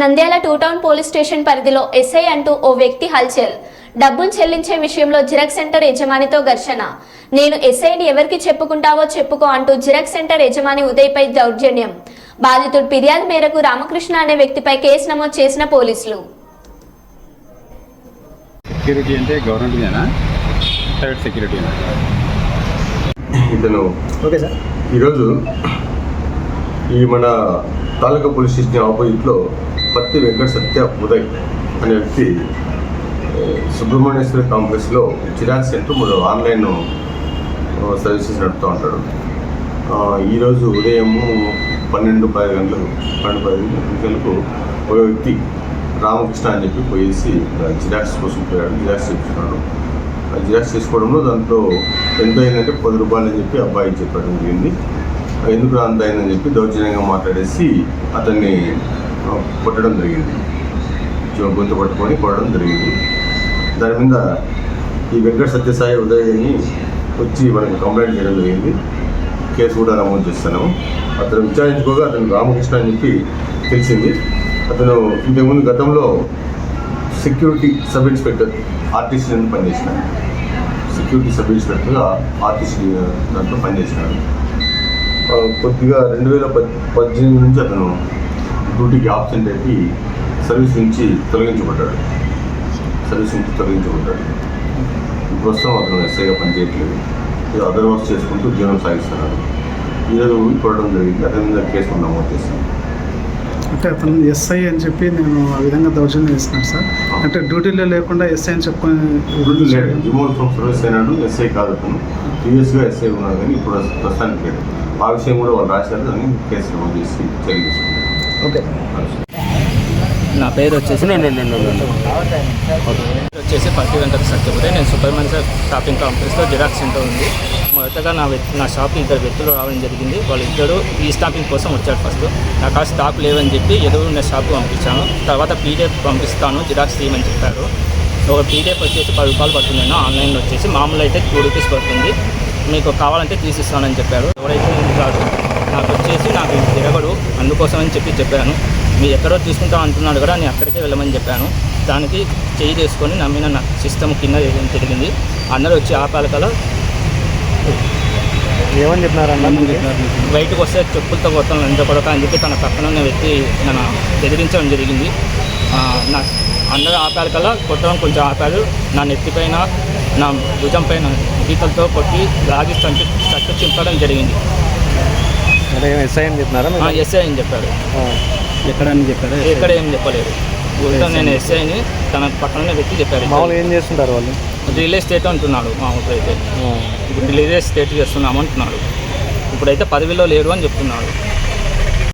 Nandyal two town police station పరిధిలో SI అంటూ ఓ వ్యక్తి హల్చల్. డబ్బులు చెల్లించే విషయంలో జిరాక్స్ సెంటర్ యజమానితో ఘర్షణ. నేను ఎస్ఐని ఎవరికి చెప్పుకుంటావో చెప్పుకో అంటూ జిరాక్స్ సెంటర్ యజమాని ఉదయ్పై దౌర్జన్యం. బాధితుడు ఫిర్యాదు మేరకు రామకృష్ణ అనే వ్యక్తిపై కేసు నమోదు చేసిన పోలీసులు. సెక్యూరిటీ అంటే గవర్నమెంట్దేనా? ప్రైవేట్ సెక్యూరిటీ ఇతను ఓకే సార్. ఈరోజు ఈ మన తాలూకా పోలీస్ స్టేషన్ ఆపోజిట్లో పత్తి వెంకట సత్య ఉదయ్ అనే వ్యక్తి సుబ్రహ్మణ్యేశ్వర కాంప్లెక్స్లో చిరాక్ సెంటర్ మరియు ఆన్లైన్ సర్వీసెస్ నడుపుతూ ఉంటాడు. ఈరోజు ఉదయము పన్నెండు పది గంటలకు పన్నెండు పది గంటలకు ఒక వ్యక్తి రామకృష్ణ అని చెప్పి పోయేసి జిరాక్స్ కోసం పోయాడు జిరాక్స్ చేస్తున్నాడు ఆ జిరాక్స్ చేసుకోవడంలో దాంట్లో ఎంత అయిందంటే పది రూపాయలు అని చెప్పి అబ్బాయి చెప్పడం. జరిగింది ఎందుకు అంత అయిందని చెప్పి దౌర్జన్యంగా మాట్లాడేసి అతన్ని కొట్టడం జరిగింది. చో- గొంతు పట్టుకొని కొట్టడం జరిగింది. దాని మీద ఈ వెంకట సత్యసాయి ఉదయ్ అని వచ్చి మనకు కంప్లైంట్ చేయడం జరిగింది. కేసు కూడా నమోదు చేస్తున్నాము అతను విచారించుకోగా అతను రామకృష్ణ అని చెప్పి తెలిసింది. అతను ఇంతకుముందు గతంలో సెక్యూరిటీ సబ్ ఇన్స్పెక్టర్ ఆర్టీసీ పనిచేసినాడు సెక్యూరిటీ సబ్ ఇన్స్పెక్టర్గా ఆర్టీసీ దాంట్లో పనిచేసినాడు. కొద్దిగా రెండు వేల పద్దెనిమిది నుంచి అతను డ్యూటీకి ఆబ్సెంట్ అయిపోయి సర్వీస్ నుంచి తొలగించబడ్డాడు. సర్వీస్ నుంచి తొలగించబడ్డాడు. ప్రస్తుతం అతను ఎస్ఐగా పనిచేయట్లేదు. ఇది అదర్ వర్క్స్ చేసుకుంటూ జీవనం సాగిస్తున్నారు ఈరోజు పడడం జరిగింది. అతని మీద కేసు నమోదు చేశాను అంటే అతను ఎస్ఐ అని చెప్పి నేను ఆ విధంగా దౌర్జన్యం చేస్తున్నాను సార్. అంటే డ్యూటీలో లేకుండా ఎస్ఐ అని చెప్పుకొని ఇప్పుడు లేడు రిమోట్ ఫ్రమ్ సర్వీస్ అయినాడు ఎస్ఐ కాదు అతను. ప్రీవియస్గా ఎస్ఐ ఉన్నాడు కానీ ఇప్పుడు ప్రస్తుతానికి లేడు ఆ విషయం కూడా వాళ్ళు రాశారు. దాన్ని కేసు నమోదు చేసి చర్య ఓకే. పేరు వచ్చేసి వచ్చేసి పత్తి వెంకట సత్యపురే నేను సూపర్ మార్కెట్ షాపింగ్ కాంప్లెక్స్లో జిరాక్స్ సెంటర్ ఉంది. మొదటగా నా వ్యక్తి నా షాప్కి ఇద్దరు వ్యక్తులు రావడం జరిగింది. వాళ్ళిద్దరూ ఈ స్టాంపింగ్ కోసం వచ్చారు ఫస్ట్. నాకు ఆ స్టాక్ లేవని చెప్పి ఎదురు ఉన్న షాప్ పంపించాను. తర్వాత పీడిఎఫ్ పంపిస్తాను జిరాక్స్ తీయమని చెప్పారు. ఒక పీడిఎఫ్ వచ్చేసి పది రూపాయలు పడుతుంది ఆన్లైన్లో వచ్చేసి మామూలు అయితే టూ రూపీస్ పడుతుంది. మీకు కావాలంటే తీసిస్తానని చెప్పారు. ఎవరైతే రాడు నాకు వచ్చేసి నాకు తిరగడు అందుకోసం అని చెప్పి చెప్పాను. మీరు ఎక్కడో తీసుకుంటాం అంటున్నాడు కూడా నేను అక్కడికే వెళ్ళమని చెప్పాను. దానికి చేయి చేసుకొని నా మీద నా సిస్టమ్ కింద వేయడం జరిగింది అందరూ వచ్చి ఆపాలి కల ఏమని చెప్పినారన్నా బయటకు వస్తే చెప్పులతో కొత్త ఎంత కొడక అని చెప్పి తన పక్కన ఉన్న వ్యక్తి నన్ను బెదిరించడం జరిగింది. నా అందరూ ఆపాలి కల్లా కొట్టడం కొంచెం ఆపారు. నా నెత్తిపైన నా భుజం పైన గీతలతో కొట్టి లాగి చంపి చట్టు చింపడం జరిగింది. ఎస్ఐ అని చెప్పినారా ఎస్ఐ అని చెప్పాడు. ఎక్కడ అని చెప్పారు ఎక్కడ ఏం చెప్పలేదు. ఊరితో నేను ఎస్ఐని తన పక్కన వ్యక్తి చెప్పారు మామూలుగా ఏం చేస్తుంటారు వాళ్ళు? రిలే స్టేట్ అంటున్నాడు మా ఊరితో అయితే ఇప్పుడు రిలే స్టేట్ చేస్తున్నాము అంటున్నాడు. ఇప్పుడైతే పదవిలో లేడు అని చెప్తున్నాడు.